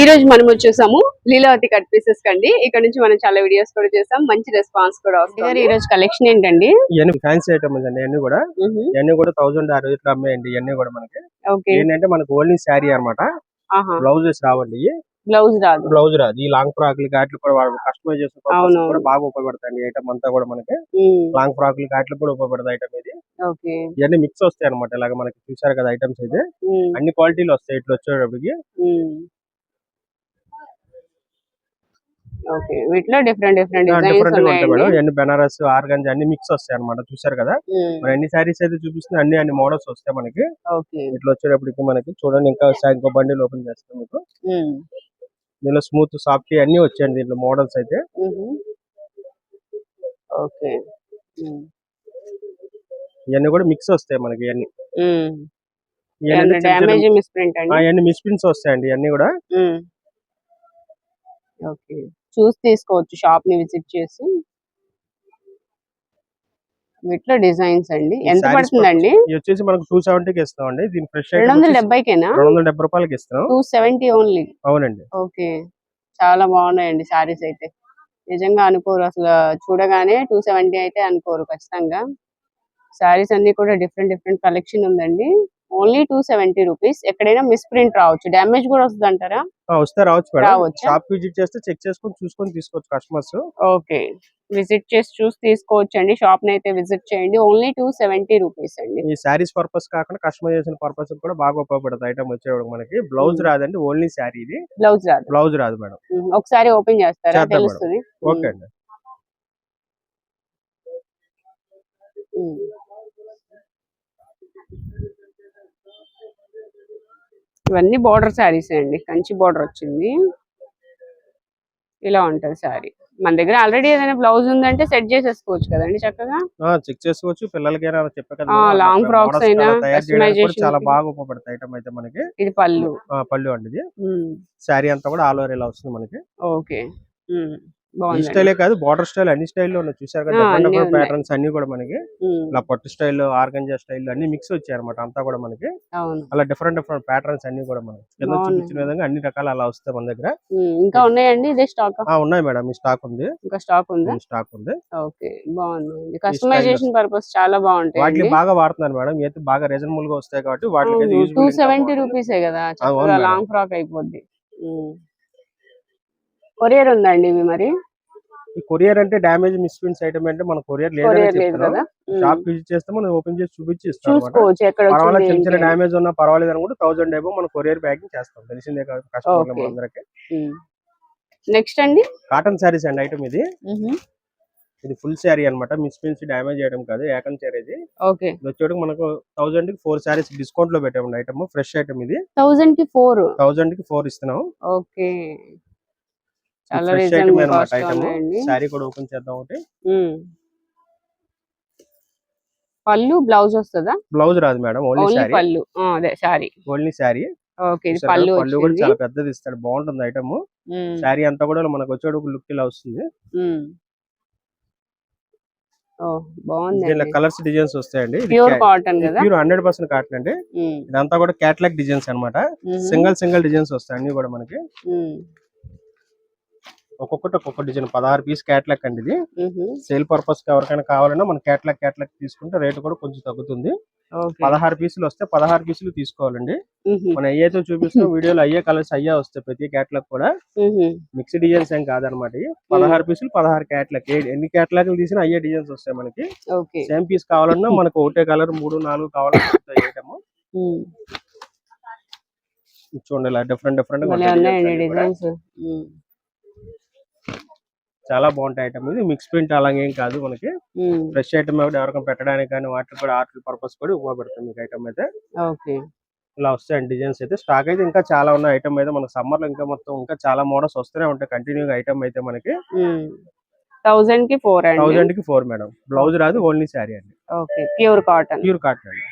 ఈ రోజు మనం వచ్చేసాము లీలావతి కట్ పీసెస్ కండి ఇక్కడ నుంచి మనం చాలా వీడియోస్ కూడా చేసాం. మంచి రెస్పాన్స్ కూడా వస్తుంది. ఈ రోజు కలెక్షన్ ఏంటండి? ఇవన్నీ ఫ్యాన్సీ ఐటమ్ అండి ఇవన్నీ కూడా. ఇవన్నీ కూడా థౌసండ్ అరవై ఇట్లా అమ్మాయండి ఇవన్నీ కూడా మనకి. ఓకే. ఏంటంటే మనకి ఓన్లీ శారీ అన్నమాట. ఆహా. బ్లౌజెస్ రావండి. బ్లౌజ్ రాదు. బ్లౌజ్ రాదు. ఈ లాంగ్ ఫ్రాక్ వాటికి కూడా కస్టమైజ్ అవును. కూడా బాగా ఉపయోగపడతాయి ఐటమ్ అంతా కూడా మనకి. లాంగ్ ఫ్రాక్ వాటికి కూడా ఉపయోగపడతాయి ఐటమ్ ఇది. ఓకే. ఇవన్నీ మిక్స్ వస్తాయి అనమాట ఇలాగ మనకి చూసారు కదా ఐటమ్స్ అయితే అన్ని క్వాలిటీలు వస్తాయి ఇట్లా వచ్చేటప్పటికి. ఓకే. వీటిలో డిఫరెంట్ డిఫరెంట్ డిఫరెంట్ ఉంటాయి మేడం. ఇవన్నీ బెనారస్ ఆర్గంజ్ అన్ని మిక్స్ వస్తాయి అనమాట చూసారు కదా? మరి ఎన్ని శారీస్ అయితే చూపిస్తుంది అన్ని అన్ని మోడల్స్ వస్తాయి మనకి. ఇట్లా వచ్చేటప్పటికి మనకి చూడండి ఇంకా ఇంకో బండిల్ ఓపెన్ చేస్తాం మీకు. దీనిలో స్మూత్ సాఫ్ట్ అన్ని వచ్చాయండి దీంట్లో మోడల్స్ అయితే. ఓకే. ఇవన్నీ కూడా మిక్స్ వస్తాయి మనకి ఇవన్నీ ఇవన్నీ మిస్ప్రింట్స్ వస్తాయండి ఇవన్నీ కూడా. ఓకే. చూసి తీసుకోవచ్చు షాప్ని విజిట్ చేసి. వీటిలో డిజైన్స్ అండి. ఎంత పడుతుందండి? వచ్చేసి మనకు టూ సెవెంటీకి ఇస్తామండి. దీని ఫ్రెష్ రెండు వందల డెబ్బైకేనా? రెండు వందల డెబ్బై రూపాయలకి ఇస్తున్నాం. టూ సెవెంటీ ఓన్లీ అవునండి. ఓకే. చాలా బాగున్నాయండి సారీస్ అయితే. నిజంగా అనుకోరు. అసలు చూడగానే టూ సెవెంటీ అయితే అనుకోరు ఖచ్చితంగా. సారీస్ అన్ని కూడా డిఫరెంట్ డిఫరెంట్ కలెక్షన్ ఉందండి. Only two seventy rupees. ఎక్కడైనా మిస్ ప్రింట్ రావచ్చు. డ్యామేజ్ కూడా వస్తుంది అంటారా? వస్తే రావచ్చు? షాప్ విజిట్ చేస్తే చెక్ చేసుకొని చూసుకొని తీసుకోవచ్చు కస్టమర్స్ ఓకే. విజిట్ చేసి చూసి తీసుకోవచ్చు అండి షాప్ అయితే విజిట్ చేయండి. ఓన్లీ టూ సెవెంటీ రూపీస్ అండి. ఈ శారీస్ పర్పస్ కాకుండా కస్టమైజేషన్ పర్పస్ కూడా బాగా ఉపయోగపడుతుంది ఐటమ్ వచ్చేవాడు మనకి. బ్లౌజ్. రాదండి ఓన్లీ శారీ ఇది. బ్లౌజ్ రాదు. బ్లౌజ్ రాదు మేడం. ఒకసారి ఓపెన్ చేస్తారా. తెలుస్తుంది. ఓకే అండి. ఇవన్నీ బార్డర్ శారీస్ అండి. కంచి బార్డర్ వచ్చింది. ఇలా ఉంటది శారీ మన దగ్గర ఆల్రెడీ ఏదైనా బ్లౌజ్ ఉందంటే సెట్ చేసేసుకోవచ్చు కదండి చక్కగా? చెక్ చేసుకోవచ్చు. అక్కడ frocks models అయినా, చాలా. బాగా ఉపయోగపడుతుంది ఐటమ్ అయితే మనకి. ఇది పళ్ళు. పళ్ళు అండి ఇది. శారీ అంతా కూడా ఆల్ ఓవర్ ఇలా వస్తుంది మనకి. ఓకే. ఈ స్టైలే కాదు బార్డర్ స్టైల్ అన్ని స్టైల్లో ఉన్నాయి. చూసారు కదా. ప్యాటర్న్స్ అన్ని కూడా మనకి. ఇలా పట్టు స్టైల్ ఆర్గంజా స్టైల్ అన్ని మిక్స్ వచ్చాయి అనమాట అంతా కూడా మనకి. అలా డిఫరెంట్ డిఫరెంట్ ప్యాటర్న్స్ అన్ని కూడా మనకి. కింద. చూపించిన విధంగా అన్ని రకాలు అలా వస్తాయి మన దగ్గర. ఇంకా ఉన్నాయండి ఇదే స్టాక్ ఆ ఉన్నాయి మేడం ఈ స్టాక్ ఉంది. ఇంకా స్టాక్ ఉందా? స్టాక్ ఉంది. ఓకే బాగుంది కస్టమైజేషన్ పర్పస్ చాలా బాగుంటాయి వాటిని బాగా వాడుతున్నారు మేడం. అయితే బాగా రీజనబుల్గా వస్తాయి కాబట్టి వాటికి టూ సెవెంటీ. రూపీసే కదా. లాంగ్ ఫ్రాక్ అయిపోద్ది. కొరియర్ ఉందండి ఇవి మరి. ఈ కొరియర్ అంటే డామేజ్ మిస్ప్రింట్స్ ఐటమ్ అంటే మన కొరియర్ లేదు. షాప్ విజిట్ చేస్తే మనం ఓపెన్ చేసి చూపించి ఇస్తాం పర్వాలేదు చిన్న చిన్న. డామేజ్ ఉన్నా పర్వాలేదు అని కూడా థౌసండ్ ఏమో మనం కొరియర్ ప్యాకింగ్ చేస్తాం. తెలిసిందే కదా. అందరికి. నెక్స్ట్ అండి? కాటన్ శారీస్ అండి ఐటమ్ ఇది. ఇది ఫుల్ శారీ అన్నమాట. మిస్ప్రింట్స్ డ్యామేజ్ చేయడం కాదు ఏకం శారీ ఇది. ఓకే. వచ్చేటికి మనకు థౌసండ్కి ఫోర్ శారీస్ డిస్కౌంట్లో పెట్టామండి ఐటమ్ ఫ్రెష్ ఐటమ్ ఇది. థౌజండ్కి ఫోర్. థౌసండ్కి ఫోర్ ఇస్తున్నాం. ఓకే. చాలా రీజనబుల్ అనమాట కాస్ట్ ఉన్నాయండి శారీ కూడా ఓపెన్ చేద్దాం ఒకటి. పళ్ళు బ్లౌజ్ వస్తుందా? బ్లౌజ్ రాదు మేడం ఓన్లీ పళ్ళు. ఆ, అదే సారీ ఓన్లీ శారీ. ఓకే ఇది పళ్ళు పళ్ళు కూడా చాలా పెద్దది ఇస్తాడు బాగుంటుంది ఐటమ్. శారీ అంతా కూడా మనకు వచ్చేటప్పుడు లుక్ ఇలా వస్తుంది. కలర్స్ డిజైన్స్ వస్తాయండి. ప్యూర్ కాటన్ కదా? ప్యూర్ హండ్రెడ్ పర్సెంట్ కాటన్ అండి. ఇదంతా కూడా క్యాట్లాగ్ డిజైన్స్ అన్నమాట. మ్మ్. సింగిల్ సింగిల్ డిజైన్స్ వస్తాయి అన్ని కూడా మనకి. ఒక్కొక్కటి ఒక్కొక్క డిజైన్. పదహారు పీస్ క్యాట్లాగ్ అండి ఇది. సేల్ పర్పస్కి ఎవరికైనా కావాలన్నా మన క్యాట్లాగ్ క్యాట్లాగ్ తీసుకుంటే రేట్ కూడా కొంచెం తగ్గుతుంది. పదహారు పీసులు వస్తే పదహారు పీసులు తీసుకోవాలండి. మనం అయ్యేతో చూపిస్తున్న వీడియోలో అయ్యే కలర్స్ అయ్యే వస్తాయి ప్రతి క్యాట్లాగ్ కూడా. మిక్స్ డిజైన్స్ ఏం కాదనమాట. పదహారు పీసులు పదహారు క్యాట్లాగ్. ఎన్ని క్యాట్లాగ్లు తీసినా అయ్యే డిజైన్స్ వస్తాయి మనకి. సేమ్ పీస్ కావాలన్నా మనకు ఒకటే కలర్ మూడు నాలుగు కావాలన్నా. చూడండి ఇలా డిఫరెంట్ డిఫరెంట్ డిజైన్స్ చాలా బాగుంటాయి ఐటమ్ ఇది మిక్స్ ప్రింట్ అలాగే ఏం కాదు మనకి. ఫ్రెష్ ఐటమ్ ఎవరికైనా పెట్టడానికి కానీ వాటికి కూడా ఆర్ట్ పర్పస్ కూడా ఉపయోగపడుతుంది మీకు ఐటమ్ అయితే. ఓకే. ఇలా వస్తాయండి డిజైన్స్ అయితే. స్టాక్ అయితే ఇంకా చాలా ఉన్నాయి ఐటమ్ అయితే. మనకి సమ్మర్లో ఇంకా మొత్తం ఇంకా చాలా మోడల్స్ వస్తూనే ఉంటాయి కంటిన్యూగా ఐటమ్ అయితే మనకి. థౌజండ్కి ఫోర్ థౌసండ్కి ఫోర్ మేడం బ్లౌజ్ రాదు ఓన్లీ శారీ అండి. Okay. Pure cotton pure cotton అండి.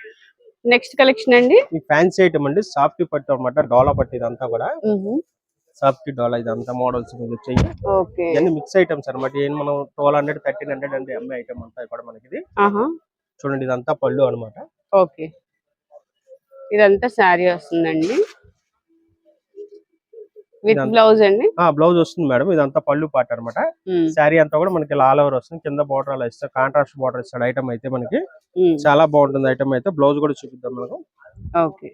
నెక్స్ట్ కలెక్షన్ అండి? ఫ్యాన్సీ ఐటమ్ అండి. సాఫ్ట్ పట్టు అనమాట డోలా పట్టు ఇదంతా కూడా. సాఫ్ట్ డోలా ఇదంతా మోడల్స్ మీద వచ్చాయి. ఓకే. ఇవన్నీ మిక్స్ ఐటమ్స్ అనమాట ఏం మనం ట్వెల్వ్ హండ్రెడ్ థర్టీన్ హండ్రెడ్ అంటే అమ్మే ఐటమ్ అంతా కూడా మనకి ఇది ఆహా. చూడండి ఇదంతా పళ్ళు అన్నమాట. ఓకే. ఇదంతా శారీ వస్తుందండి. విత్ బ్లౌజ్ అండి? ఆ బ్లౌజ్ వస్తుంది మేడం. ఇదంతా పళ్ళు పాట అనమాట శారీ అంతా కూడా మనకి ఆల్ ఓవర్ వస్తుంది. కింద బార్డర్ అలా ఇస్తారు కాంట్రాస్ట్ బార్డర్ ఇస్తాడు ఐటమ్ అయితే మనకి. చాలా బాగుంటుంది ఐటమ్ అయితే. బ్లౌజ్ కూడా చూపిద్దాం మనకు. ఓకే.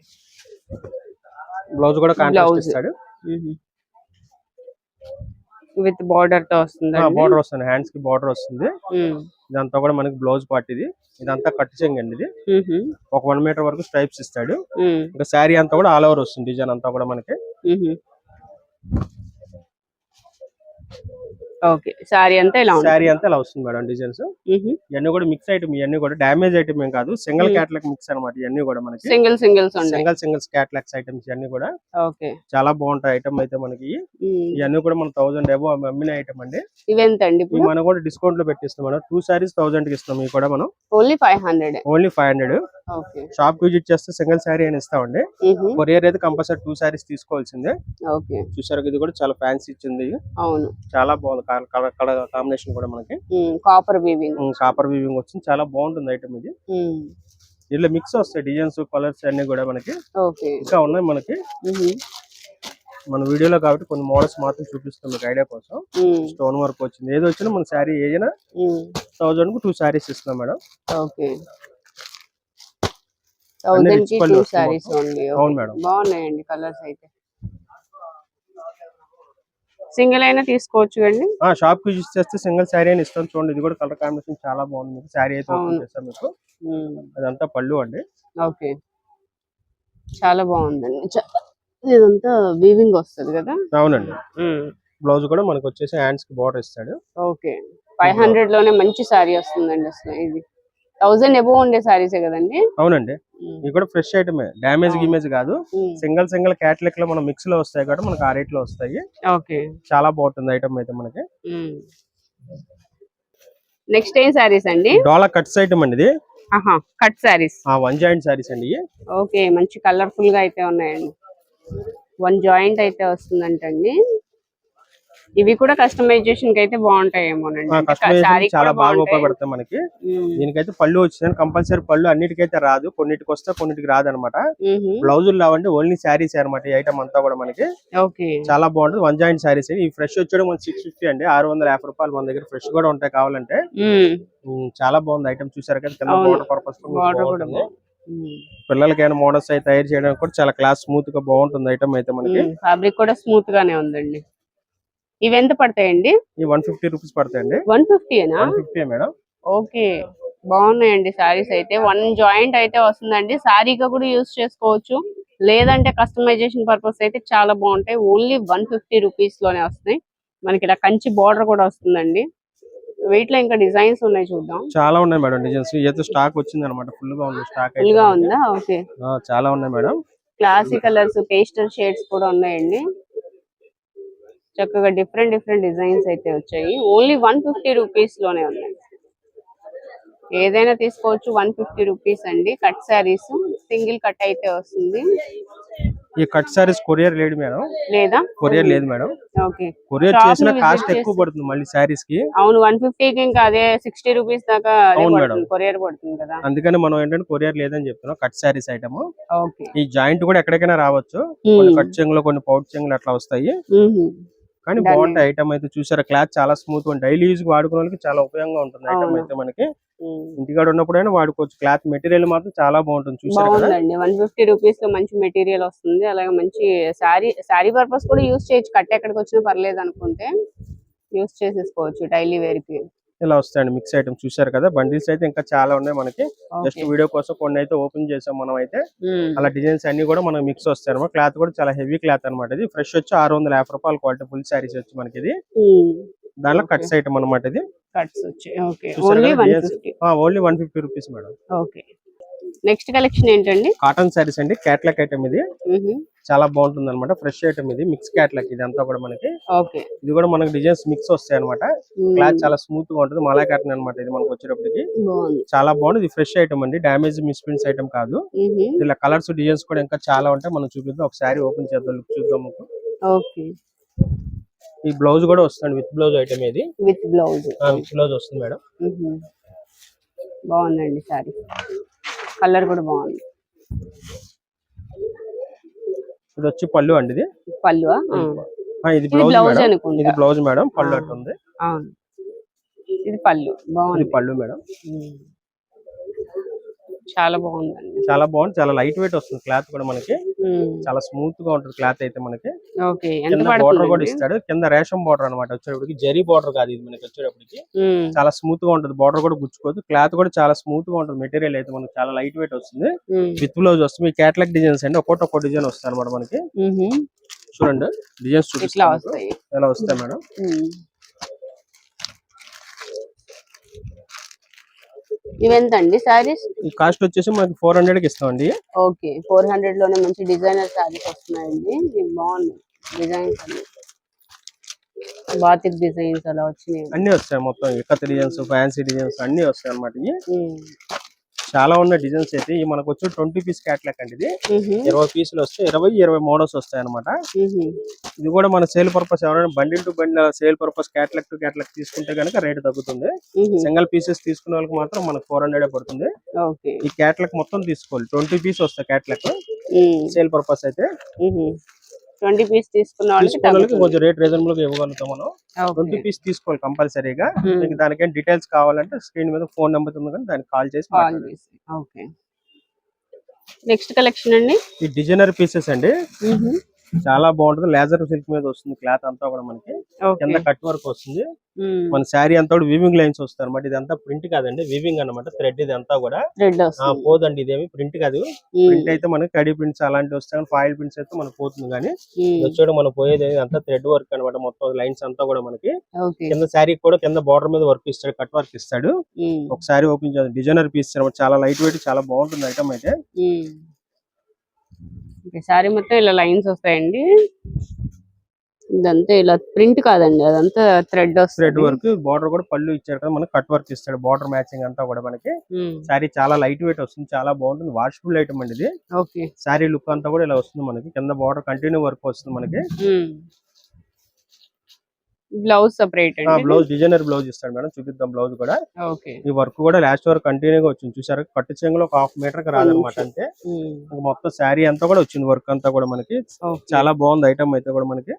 బ్లౌజ్ కూడా కాంట్రాస్ట్. ఇస్తాడు. విత్ బార్డర్తో వస్తుంది బార్డర్ వస్తుంది. హ్యాండ్స్కి బార్డర్ వస్తుంది. ఇదంతా కూడా మనకి బ్లౌజ్ పార్ట్ ఇది. ఇదంతా కట్ చెంగ్ అండి ఇది. ఒక వన్ మీటర్ వరకు స్ట్రైప్స్ ఇస్తాడు. ఇంకా శారీ అంతా కూడా ఆల్ ఓవర్ వస్తుంది. డిజైన్ అంతా కూడా మనకి. ఓకే. సారీ అంతా ఇలా ఉంటుంది? శారీ అంతా ఇలా వస్తుంది మేడం డిజైన్స్? ఇవన్నీ కూడా మిక్స్ ఐటమ్ ఇవన్నీ కూడా ఐటమ్ ఏం కాదు. సింగిల్. క్యాట్లాగ్ మిక్స్ అనమాట ఇవన్నీ కూడా మనకి. Single singles single singles catalogues items ఇవన్నీ కూడా. ఓకే. చాలా బాగుంటాయి ఐటమ్ అయితే మనకి. ఇవన్నీ కూడా మన థౌసండ్ ఎబో అమ్మిన ఐటమ్ అండి. ఇవెంత అండి మనం కూడా డిస్కౌంట్లో పెట్టిస్తాం మనం టూ సారీస్ థౌసండ్కి ఇస్తాం ఇవి కూడా మనం. Only five hundred. Only five hundred. Okay. Shop visit చేస్తే సింగిల్ శారీ అని ఇస్తామండి. కొరియర్ అయితే కంపల్సరీ టూ సారీస్ తీసుకోవాల్సిందే. ఓకే. చూసారు ఇది కూడా చాలా ఫ్యాన్సీ ఇచ్చింది. అవును. చాలా బాగుంది. కలర్ కాంబినేషన్ కూడా మనకి. Copper weaving. కాపర్ వీవింగ్ వచ్చింది. చాలా బాగుంటుంది ఐటమ్ ఇది. దీంట్లో మిక్స్ వస్తాయి డిజైన్స్ కలర్స్ అన్ని కూడా మనకి. ఓకే. ఇంకా ఉన్నాయి మనకి. మన వీడియోలో కాబట్టి కొన్ని మోడల్స్ మాత్రం చూపిస్తాం మీకు ఐడియా కోసం. స్టోన్ వర్క్ వచ్చింది. ఏది వచ్చినా మన శారీ ఏదైనా థౌసండ్కు టూ శారీస్ ఇస్తున్నాం మేడం. ఓకే. కి టూ. ఓన్లీ. అవును మేడం. బాగున్నాయండి కలర్స్ అయితే. సింగిల్ అయినా తీసుకోవచ్చు అండి? ఆ షాప్కి యూజ్ చేస్తే సింగిల్ శారీ అని ఇస్తాం. చూడండి ఇది కూడా కలర్ కాంబినేషన్ చాలా బాగుంది మీకు. శారీ అయితే ఓపెన్ అవును. చేస్తాం మీకు. అదంతా పళ్ళు అండి. ఓకే. చాలా బాగుందండి. ఇదంతా వీవింగ్ వస్తుంది కదా? అవునండి. బ్లౌజ్ కూడా మనకు వచ్చేసి హ్యాండ్స్కి బార్డర్ ఇస్తాడు. ఓకే. ఫైవ్ హండ్రెడ్లోనే మంచి సారీ వస్తుందండి అసలు ఇది. థౌసండ్ ఎబో ఉండే సారీసే కదండి? అవునండి. ఇది కూడా ఫ్రెష్ ఐటమే అవును. గిమేజ్ కాదు. సింగిల్ సింగిల్ క్యాట్లాగ్లో మనం మిక్స్లో వస్తాయి కాబట్టి మనకి ఆ రేట్లో వస్తాయి. ఓకే. చాలా బాగుంటుంది ఐటమ్ అయితే మనకి. నెక్స్ట్ ఏం సారీస్ అండి? డోలా కట్స్ ఐటమ్ అండి ఇది. కట్ సారీస్ ఆ వన్ జాయింట్ సారీస్ అండి. ఓకే మంచి కలర్ఫుల్గా అయితే ఉన్నాయండి. వన్ జాయింట్ అయితే వస్తుందంటండి. ఇవి కూడా కస్టమైజేషన్కి అయితే బాగుంటాయేమోనండి. saree చాలా బాగా బాగుంటాయి. ఉపయోగపడతాయి మనకి. దీనికైతే పళ్ళు వచ్చింది కంపల్సరీ పళ్ళు అన్నిటికైతే రాదు. కొన్నిటికి వస్తే కొన్నిటికి రాదు అనమాట. బ్లౌజులు రావండి ఓన్లీ శారీస్ అనమాట ఈ ఐటమ్ అంతా కూడా మనకి. చాలా బాగుంటుంది. వన్ జాయింట్ శారీస్ ఈ ఫ్రెష్ వచ్చేది మన సిక్స్ ఫిఫ్టీ అండి. ఆరు వందల యాభై రూపాయలు మన దగ్గర ఫ్రెష్ కూడా ఉంటాయి కావాలంటే. చాలా బాగుంది ఐటమ్ చూసారు కదా పర్పస్. పిల్లలకి ఏమైనా మోడల్స్ అయితే తయారు చేయడానికి కూడా చాలా క్లాస్ స్మూత్గా బాగుంటుంది ఐటమ్ అయితే మనకి. ఫ్యాబ్రిక్ కూడా స్మూత్ గానే ఉందండి. ఇవి ఎంత పడతాయండి? ఈ వన్ ఫిఫ్టీ రూపీస్ పడతాయండి. వన్ ఫిఫ్టీనా వన్ ఫిఫ్టీ మేడం. ఓకే బాగున్నాయండి సారీస్ అయితే. వన్ జాయింట్ అయితే వస్తుందండి. సారీగా కూడా యూస్ చేసుకోవచ్చు. లేదంటే కస్టమైజేషన్ పర్పస్ అయితే చాలా బాగుంటాయి. ఓన్లీ వన్ ఫిఫ్టీ రూపీస్లోనే వస్తాయి మనకి ఇలా కంచి బార్డర్ కూడా వస్తుందండి. వీటిలో ఇంకా డిజైన్స్ ఉన్నాయి చూద్దాం. చాలా ఉన్నాయి మేడం డిజైన్స్. అయితే స్టాక్ వచ్చింది అనమాట ఫుల్గా ఉంది స్టాక్ ఫుల్గా ఉందా? ఓకే చాలా ఉన్నాయి madam. Classy colours pastel shades కూడా ఉన్నాయండి. చక్కగా డిఫరెంట్ డిఫరెంట్ డిజైన్స్ అయితే వచ్చాయి. ఓన్లీ వన్ ఫిఫ్టీ రూపీస్లోనే ఉన్నాయి. ఏదైనా తీసుకోవచ్చు వన్ ఫిఫ్టీ రూపీస్ అండి. కట్ శారీస్ సింగిల్ కట్ అయితే వస్తుంది. ఈ కట్ సారీస్ కొరియర్ లేదు మేడం. లేదా? కొరియర్ లేదు మేడం. ఓకే. కొరియర్ చేసిన కాస్ట్ ఎక్కువ పడుతుంది మళ్ళీ సారీస్కి. అవును వన్ ఫిఫ్టీకి ఇంకా అదే సిక్స్టీ రూపీస్ దాకా అవును మేడం. కొరియర్ పడుతుంది కదా. అందుకని మనం ఏంటంటే కొరియర్ లేదని చెప్తున్నాం కట్ సారీస్ ఐటమ్ ఈ జాయింట్ కూడా ఎక్కడికైనా రావచ్చు. కొన్ని కట్ చెంగులు కొన్ని పౌట్ చెంగులు అట్లా వస్తాయి. కానీ బాగుంటాయి ఐటమ్ అయితే చూసారా? క్లాత్ చాలా స్మూత్ ఉంది డైలీ యూజ్ వాడుకునే వాళ్ళకి చాలా ఉపయోగంగా ఉంటుంది ఐటమ్. అయితే మనకి. ఇంటికాడ ఉన్నప్పుడైనా వాడుకోవచ్చు. క్లాత్ మెటీరియల్ మాత్రం చాలా బాగుంటుంది. చూసారు వన్ ఫిఫ్టీ రూపీస్లో మంచి మెటీరియల్ వస్తుంది. అలాగే మంచి శారీ శారీ పర్పస్ కూడా యూస్ చేయొచ్చు. కట్ ఎక్కడికి వచ్చినా పర్లేదు అనుకుంటే యూస్ చేసేసుకోవచ్చు డైలీ వేర్కి ఇలా వస్తాయండి మిక్స్ ఐటమ్ చూసారు కదా? బండిల్స్ అయితే ఇంకా చాలా ఉన్నాయి మనకి. జస్ట్ వీడియో కోసం కొన్ని అయితే ఓపెన్ చేసాం మనం అయితే. అలా డిజైన్స్ అన్ని కూడా మనకి మిక్స్ వస్తాయి అనమాట క్లాత్ కూడా చాలా హెవీ క్లాత్ అనమాట ఇది. ఫ్రెష్ వచ్చి ఆరు వందల యాభై రూపాయల క్వాలిటీ ఫుల్ శారీస్ వచ్చి మనకి ఇది దానిలో. కట్స్ ఐటమ్ అనమాట ఇది. Cuts only one fifty rupees madam. Okay. Next collection ఏంటండి? కాటన్ శారీస్ అండి. క్యాట్లాక్ ఐటమ్ ఇది. చాలా బాగుంటుంది అనమాట ఫ్రెష్ ఐటమ్ ఇది. మిక్స్ క్యాట్లాక్ ఇది అంతా కూడా మనకి. ఓకే. ఇది కూడా మనకి డిజైన్స్ మిక్స్ వస్తాయి అనమాట క్లాత్ చాలా స్మూత్గా ఉంటుంది. మలా కాటన్ అనమాట ఇది మనకు వచ్చేటప్పటికి. చాలా బాగుంది. ఇది ఫ్రెష్ ఐటమ్ అండి. డామేజ్ మిస్ప్రింట్స్ ఐటమ్ కాదు. ఇలా కలర్స్ డిజైన్స్ కూడా ఇంకా చాలా ఉంటాయి. మనం చూపిద్దాం. ఒక శారీ ఓపెన్ చేద్దాం. లుక్ చూద్దాం. ఓకే. ఈ బ్లౌజ్ కూడా వస్తుంది. విత్ బ్లౌజ్ ఐటమ్ ఇది. విత్ బ్లౌజ్ విత్ బ్లౌజ్ వస్తుంది మేడం. బాగుందండి సారీ కలర్ కూడా బాగుంది. ఇది వచ్చి పళ్ళు అండి ఇది? పళ్ళు. ఇది బ్లౌజ్ అనుకుంటా. ఇది బ్లౌజ్ మేడం పళ్ళు. అట్టు ఉంది అవును. ఇది పళ్ళు. బాగుంది. పళ్ళు మేడం. చాలా బాగుందండి. చాలా బాగుంది. చాలా లైట్ వెయిట్ వస్తుంది క్లాత్ కూడా మనకి. చాలా స్మూత్గా ఉంటుంది క్లాత్ అయితే మనకి. బార్డర్ కూడా ఇస్తాడు. కింద రేషం బార్డర్ అనమాట వచ్చేటప్పటికి జరీ బార్డర్ కాదు ఇది మనకి వచ్చేటప్పటికి. చాలా స్మూత్గా ఉంటుంది. బార్డర్ కూడా గుచ్చుకోదు. క్లాత్ కూడా చాలా స్మూత్గా ఉంటుంది. మెటీరియల్ అయితే మనకి చాలా లైట్ వెయిట్ వస్తుంది. విత్ బ్లౌజ్ వస్తుంది. మీ క్యాటలాగ్ డిజైన్స్ అండి. ఒక్కొక్క ఒక్కో డిజైన్ వస్తాయి అనమాట మనకి. చూడండి. డిజైన్స్ చూపిస్తాను. వస్తాయి. ఎలా వస్తాయి మేడం. ఇవెంతండి సారీస్ కాస్ట్ వచ్చేసి మనకి ఫోర్ హండ్రెడ్కి ఇస్తామండి. ఓకే. ఫోర్ హండ్రెడ్లోనే మంచి డిజైనర్ సారీస్ వస్తున్నాయండి. బాగున్నాయి. డిజైన్స్ బాతిక్ డిజైన్స్ అలా వచ్చినాయి. అన్ని వస్తాయి మొత్తం. ఇక్కత్ డిజైన్స్ ఫ్యాన్సీ డిజైన్స్ అన్ని వస్తాయి అనమాట. చాలా ఉన్న డిజైన్స్ అయితే. ఇవి మనకు వచ్చి ట్వంటీ పీస్ క్యాటలాగ్ అండి ఇది. ఇరవై పీసులు వస్తాయి ఇరవై ఇరవై మోడల్స్ వస్తాయి అనమాట. ఇది కూడా మన సేల్ పర్పస్ ఎవరైనా bundle to bundle sale purpose catalogue to catalogue తీసుకుంటే కనుక రేట్ తగ్గుతుంది. సింగిల్ పీసెస్ తీసుకునే వాళ్ళకి మాత్రం మనకు ఫోర్ హండ్రెడ్ పడుతుంది. ఈ క్యాటలాగ్ మొత్తం తీసుకోవాలి. ట్వంటీ పీస్ వస్తాయి క్యాటలాగ్. ఉమ్. సేల్ పర్పస్ అయితే. ట్వంటీ పీస్ తీసుకున్న వాళ్ళకి. కొంచెం రేట్ రీజనబుల్గా ఇవ్వగలుగుతాం మనం ట్వంటీ పీస్ తీసుకోవాలి కంపల్సరీగా. మీకు దానికేం డీటెయిల్స్ కావాలంటే స్క్రీన్ మీద ఫోన్ నెంబర్ ఉంది కానీ దానికి కాల్ చేసి కాల్ మాట్లాడండి. చేసి ఓకే నెక్స్ట్ కలెక్షన్ అండి ఈ డిజైనర్ పీసెస్ అండి. చాలా బాగుంటుంది. లేజర్ సిల్క్ మీద వస్తుంది క్లాత్ అంతా కూడా మనకి. కింద కట్ వర్క్ వస్తుంది. మన శారీ అంతా కూడా వివింగ్ లైన్స్ వస్తాయి అనమాట ఇదంతా ప్రింట్ కాదండి వివింగ్ అన్నమాట. థ్రెడ్ ఇది అంతా కూడా వస్తుంది. పోదండి ఇదేమి ప్రింట్ కాదు. ప్రింట్ అయితే మనకి కడి ప్రింట్స్ అలాంటివి వస్తాయి ఫాయిల్ ప్రింట్స్ అయితే మనకు పోతుంది కానీ. వచ్చేది మనం పోయేది అంతా థ్రెడ్ వర్క్ అన్నమాట. మొత్తం లైన్స్ అంతా కూడా మనకి. కింద శారీ కూడా కింద బార్డర్ మీద వర్క్ ఇస్తాడు కట్ వర్క్ ఇస్తాడు. ఒకసారి ఓపెన్ చేయాలి డిజైనర్ పీస్ అనమాట చాలా లైట్ వెయిట్ చాలా బాగుంటుంది ఐటమ్ అయితే. ఓకే సారీ మొత్తం ఇలా లైన్స్ వస్తాయండి. ఇదంతా ఇలా ప్రింట్ కాదండి అదంతా థ్రెడ్ థ్రెడ్ వర్క్ బార్డర్ కూడా పళ్ళు ఇచ్చాడు కదా మనకి కట్ వర్క్ ఇస్తాడు బార్డర్ మ్యాచింగ్ అంతా కూడా మనకి. ఉమ్. శారీ చాలా లైట్ వెయిట్ వస్తుంది చాలా బాగుంటుంది వాషబుల్ ఐటమ్ అండి ఇది. ఓకే. శారీ లుక్ అంతా కూడా ఇలా వస్తుంది మనకి కింద బార్డర్ కంటిన్యూ వర్క్ వస్తుంది మనకి. ఉమ్. Blouse separate blouse designer blouse ఇస్తాడు మేడం చూపిద్దాం బ్లౌజ్ కూడా. ఓకే. ఈ వర్క్ కూడా లాస్ట్ వరకు కంటిన్యూగా వచ్చింది. చూసారు? పట్టు చెంగులో ఒక హాఫ్ మీటర్కి రాదనమాట అంటే. మొత్తం శారీ అంతా కూడా వచ్చింది వర్క్ అంతా కూడా మనకి. చాలా బాగుంది ఐటమ్ అయితే కూడా మనకి.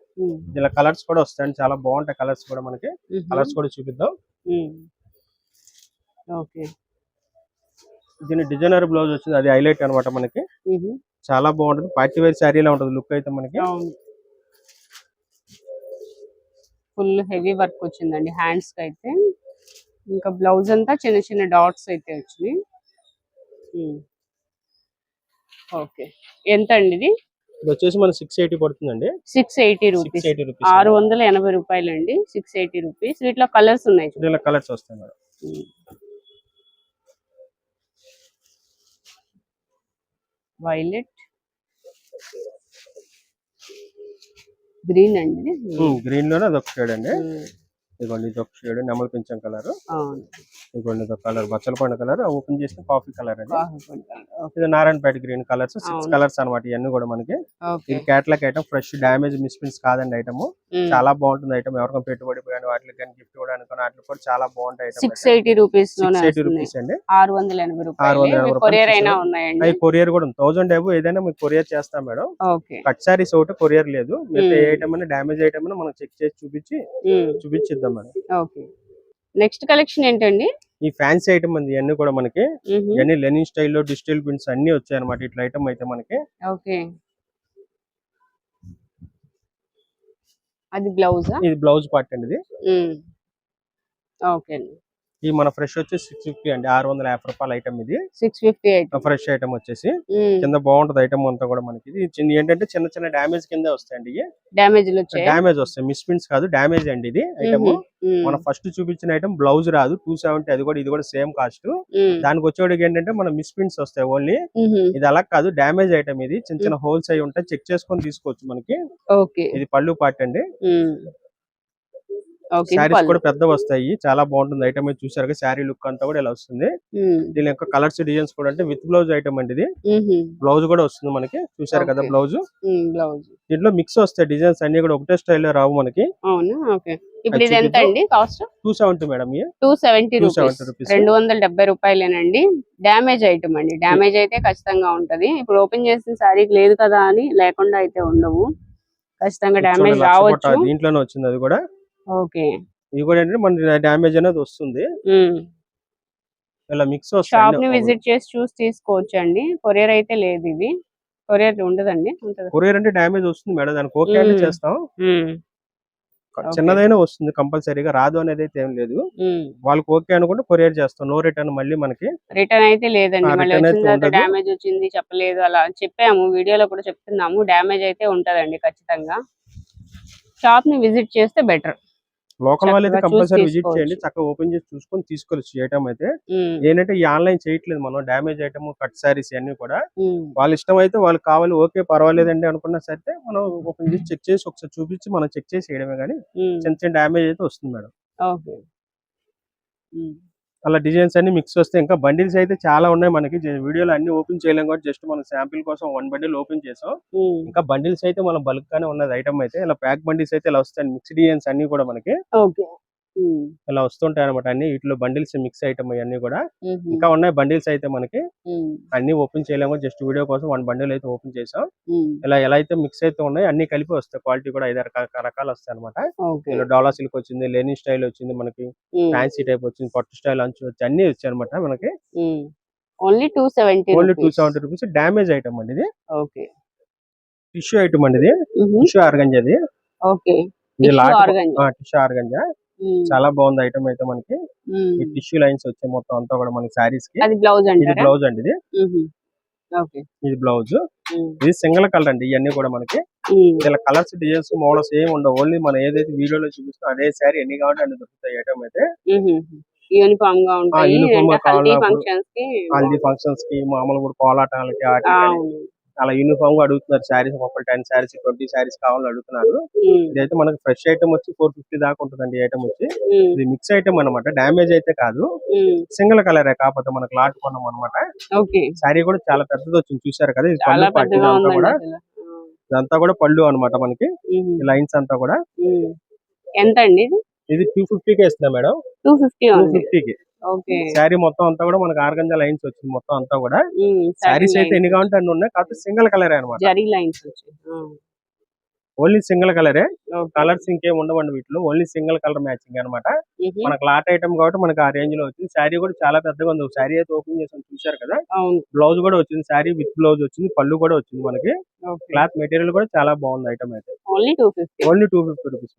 ఇలా కలర్స్ కూడా వస్తాయండి చాలా బాగుంటాయి కలర్స్ కూడా మనకి. కలర్స్ కూడా చూపిద్దాం. ఓకే. దీని డిజైనర్ బ్లౌజ్ వచ్చింది అది హైలైట్ అన్నమాట మనకి. చాలా బాగుంటుంది. పార్టీ వేర్ శారీలా ఉంటుంది లుక్ అయితే మనకి. ఫుల్ హెవీ వర్క్ వచ్చిందండి. హ్యాండ్స్కి అయితే. ఇంకా బ్లౌజ్ అంతా చిన్న చిన్న డాట్స్ అయితే వచ్చినాయి. ఓకే. ఎంత అండి ఇది వచ్చేసి మన సిక్స్ ఎయిటీ పడుతుందండి. Six eighty rupees eighty rupees ఆరు వందల ఎనభై రూపాయలు అండి సిక్స్ ఎయిటీ రూపీస్ వీటిలో కలర్స్ ఉన్నాయి. ఇలా కలర్స్ వస్తాయి మేడం. వైలెట్ గ్రీన్ అండి. గ్రీన్లోనే అదొక షేడ్ అండి. ఇదిగోండి ఇది ఒక షేడ్ నెమలి పింఛం కలర్. ఇదిగోండి ఇది కలర్ బచ్చల పండు కలర్ ఓపెన్ చేసిన కాఫీ కలర్ అండి. ఇది Narayanpet green colours six. Colours అన్నమాట ఇవన్నీ కూడా మనకి. ఇది catalogue item fresh damage misprints కాదండి ఐటమ్. చాలా బాగుంటుంది ఐటమ్. ఎవరికైనా పెట్టుబడి కానీ వాటికి కానీ గిఫ్ట్ ఇవ్వడానికి కానీ వాటికి కూడా చాలా బాగుంటాయి six eighty rupees eighty rupees అండి. ఆరు వందల ఎనభై రూపాయలు. కొరియర్ అయినా? ఉన్నాయండి. కొరియర్ కూడా థౌసండ్ డబ్బు ఏదైనా మీకు కొరియర్ చేస్తాం మేడం. కట్ సారీస్ ఒకటి కొరియర్ లేదు. మీరు ఏ. ఐటమ్ డామేజ్ ఐటమ్ మనం చెక్ చేసి చూపించి um. Madam. Okay. Next collection ఏంటండి? ఈ ఫ్యాన్సీ ఐటమ్ ఉంది ఇవన్నీ కూడా మనకి. ఇవన్నీ లెనిన్ స్టైల్లో డిజిటల్ ప్రింట్స్ అన్ని వచ్చాయి అనమాట ఇట్లా ఐటమ్ అయితే మనకి. ఓకే. అది బ్లౌజా? ఇది బ్లౌజ్ పార్ట్ అండి ఇది. ఓకే అండి. ఈ మన ఫ్రెష్ వచ్చి సిక్స్ ఫిఫ్టీ అండి. ఆరు వందల యాభై రూపాయల ఐటమ్ ఇది. సిక్స్ ఫిఫ్టీ ఫ్రెష్ ఐటమ్ వచ్చేసి కింద బాగుంటది ఐటమ్ అంతా కూడా మనకి. ఇది చిన్న ఏంటంటే చిన్న చిన్న డామేజ్ కింద వస్తాయండి వచ్చాయి? డామేజ్ వస్తాయి. మిస్ ప్రింట్స్ కాదు డామేజ్ అండి ఇది ఐటమ్ మనం ఫస్ట్ చూపించిన ఐటమ్ బ్లౌజ్ రాదు. టూ సెవెంటీ అది కూడా ఇది కూడా సేమ్ కాస్ట్ దానికి వచ్చేవాడికి ఏంటంటే మన మిస్ ప్రింట్స్ వస్తాయి ఓన్లీ ఇది అలా కాదు డామేజ్ ఐటమ్ ఇది. చిన్న చిన్న హోల్స్ అయి ఉంటాయి చెక్ చేసుకొని తీసుకోవచ్చు మనకి. ఇది పళ్ళు పార్ట్ అండి. శారీస్ కూడా పెద్ద వస్తాయి. చాలా బాగుంటుంది. ఐటమ్ అయితే చూసారు శారీ లుక్ అంతా కూడా ఇలా వస్తుంది. దీని యొక్క కలర్స్ డిజైన్స్ కూడా అంటే విత్ బ్లౌజ్ ఐటమ్ అండి ఇది. బ్లౌజ్ కూడా వస్తుంది మనకి. చూసారు కదా. బ్లౌజ్. బ్లౌజ్. దీంట్లో మిక్స్ వస్తాయి డిజైన్స్ అన్ని కూడా ఒకటే స్టైల్లో రావు మనకి. ఇప్పుడు ఇది ఎంత. అండి cost? Two seventy madam two seventy 270 rupees. రెండు వందల డెబ్బై రూపాయలేనండి. డ్యామేజ్ ఐటమ్ అండి. డ్యామేజ్ అయితే ఖచ్చితంగా ఉంటది. ఇప్పుడు ఓపెన్ చేసిన శారీకి లేదు కదా అని లేకుండా అయితే ఉండవు. ఖచ్చితంగా లక్ష రావచ్చు. దీంట్లోనే వచ్చింది అది కూడా. ఓకే. ఇది కూడా ఏంటంటే మన డ్యామేజ్ అనేది వస్తుంది. ఇలా మిక్స్ షాప్ని విజిట్ చేసి చూసి తీసుకోవచ్చు అండి కొరియర్ అయితే లేదు ఇది. కొరియర్ ఉండదండి. కొరియర్ అంటే డ్యామేజ్ వస్తుంది మేడం. దానికి ఓకే అంటే. చేస్తాం. చిన్నదైనా వస్తుంది కంపల్సరీగా. రాదు అనేది అయితే ఏం లేదు. వాళ్ళకి ఓకే అనుకుంటే కొరియర్ చేస్తాం. నో రిటర్న్ మళ్ళీ మనకి రిటర్న్ అయితే లేదండి. డ్యామేజ్ వచ్చింది చెప్పలేదు. అలా చెప్పాము. వీడియోలో కూడా చెప్తున్నాము. డ్యామేజ్ అయితే ఉంటదండి ఖచ్చితంగా. షాప్ని విజిట్ చేస్తే బెటర్. లోకల్ వాళ్ళు అయితే కంపల్సరీ విజిట్ చేయండి. చక్కగా ఓపెన్ చేసి చూసుకొని తీసుకోవచ్చు ఐటమ్ అయితే ఏంటంటే ఈ ఆన్లైన్ చేయట్లేదు మనం. డ్యామేజ్ ఐటమ్ కట్ సారీస్ అన్ని కూడా. వాళ్ళ ఇష్టం అయితే వాళ్ళకి కావాలి ఓకే పర్వాలేదండి అనుకున్నా సరే మనం ఓపెన్ చేసి చెక్ చేసి ఒకసారి చూపించి మనం చెక్ చేసి వేయడమే కానీ చిన్న చిన్న డ్యామేజ్ అయితే వస్తుంది మేడం. ఓకే. అలా డిజైన్స్ అన్ని మిక్స్ వస్తే ఇంకా బండిల్స్ అయితే చాలా ఉన్నాయి మనకి. వీడియోలో అన్ని ఓపెన్ చేయలేం కాబట్టి జస్ట్ మనం శాంపిల్ కోసం వన్ బండిల్ ఓపెన్ చేసాం. ఇంకా బండిల్స్ అయితే మనం బల్క్ గానే ఉన్నది. ఐటమ్ అయితే ఇలా ప్యాక్ బండిల్స్ అయితే ఇలా వస్తాయి. మిక్స్ డిజైన్స్ అన్ని కూడా మనకి. ఇలా వస్తుంటాయి అనమాట అన్ని. వీటిలో బండిల్స్ మిక్స్ ఐటమ్ ఇవన్నీ కూడా. ఇంకా ఉన్నాయి బండిల్స్ అయితే మనకి. అన్ని ఓపెన్ చేయలేము. జస్ట్ వీడియో కోసం వన్ బండిల్ అయితే ఓపెన్ చేసాం ఇలా ఎలా అయితే మిక్స్ అయితే ఉన్నాయి అన్ని కలిపి వస్తాయి. క్వాలిటీ కూడా ఐదారు రక- రకాలు వస్తాయి అనమాట ఓకే డాలా సిల్క్ వచ్చింది లెనిన్ స్టైల్ వచ్చింది మనకి ఫ్యాన్సీ టైప్ వచ్చింది పట్టు స్టైల్ అంచు వచ్చి అన్ని వచ్చాయి అనమాట మనకి only two seventy only two seventy rupees damage item అండి ఇది. ఓకే. టిష్యూ ఐటమ్ అండి ఇది. టిష్యూ ఆర్గంజా అది. ఓకే. ఇది organza. Tissue organza. చాలా బాగుంది ఐటమ్ అయితే మనకి. ఈ టిష్యూ లైన్స్ వచ్చాయి మొత్తం అంతా కూడా మనకి సారీస్కి. అది బ్లౌజ్ ఇది అంటారా బ్లౌజ్ అండి ఇది. ఇది బ్లౌజ్ ఇది సింగిల్ కలర్ అండి ఇవన్నీ కూడా మనకి. ఇలా కలర్స్ డిజైన్స్ మోడల్స్ ఏమి ఉండవు. ఓన్లీ మనం ఏదైతే వీడియోలో చూపిస్తాం అదే సారీ ఎన్ని కావాలంటే అన్ని దొరుకుతాయి ఐటమ్ అయితే. యూనిఫామ్గా ఉంటాయి. హల్దీ ఫంక్షన్స్కి మామూలు కూడా కోలాటాలకి అలా యూనిఫామ్గా అడుగుతున్నారు. శారీస్ ఒక్కొక్క టెన్ శారీస్ ట్వంటీ శారీస్ కావాలని అడుగుతున్నారు. ఇదైతే మనకి ఫ్రెష్ ఐటమ్ వచ్చి ఫోర్ ఫిఫ్టీ దాకా ఉంటుందండి ఐటమ్ వచ్చి. ఇది మిక్స్ ఐటమ్ అన్నమాట. డ్యామేజ్ అయితే కాదు. సింగిల్ కలరే కాకపోతే మనకి లాట్ కొన్నాం అనమాట శారీ కూడా చాలా పెద్దది వచ్చింది. చూసారు కదా? ఇది చాలా పళ్ళు ఇదంతా ఉందండి కూడా. ఇదంతా కూడా పళ్ళు అన్నమాట మనకి. లైన్స్ అంతా కూడా. ఎంత అండి ఇది? టూ ఫిఫ్టీకి ఇస్తున్నా మేడం. టూ ఫిఫ్టీ టూ ఉంది. ఫిఫ్టీకి ఓకే శారీ మొత్తం అంతా కూడా మనకి ఆర్గంజా లైన్స్ వచ్చింది మొత్తం అంతా కూడా. శారీస్ అయితే ఎన్ని. కావాలంటే అన్ని ఉన్నాయి. కాకపోతే సింగిల్ కలరే అనమాట జరీ లైన్స్ ఓన్లీ సింగిల్ కలరే. కలర్స్ ఇంకేం ఉండవండి వీటిలో. ఓన్లీ సింగిల్ కలర్ మ్యాచింగ్ అన్నమాట. ఉహు, మనకి లాట్ ఐటమ్ కాబట్టి మనకి ఆ రేంజ్లో వచ్చింది. శారీ కూడా చాలా పెద్దగా ఉంది. శారీ అయితే ఓపెన్ చేసాం చూసారు కదా? బ్లౌజ్ కూడా వచ్చింది. శారీ విత్ బ్లౌజ్ వచ్చింది. పళ్ళు కూడా వచ్చింది మనకి. క్లాత్ మెటీరియల్ కూడా చాలా బాగుంది ఐటమ్ అయితే. Only two fifty. Only two fifty rupees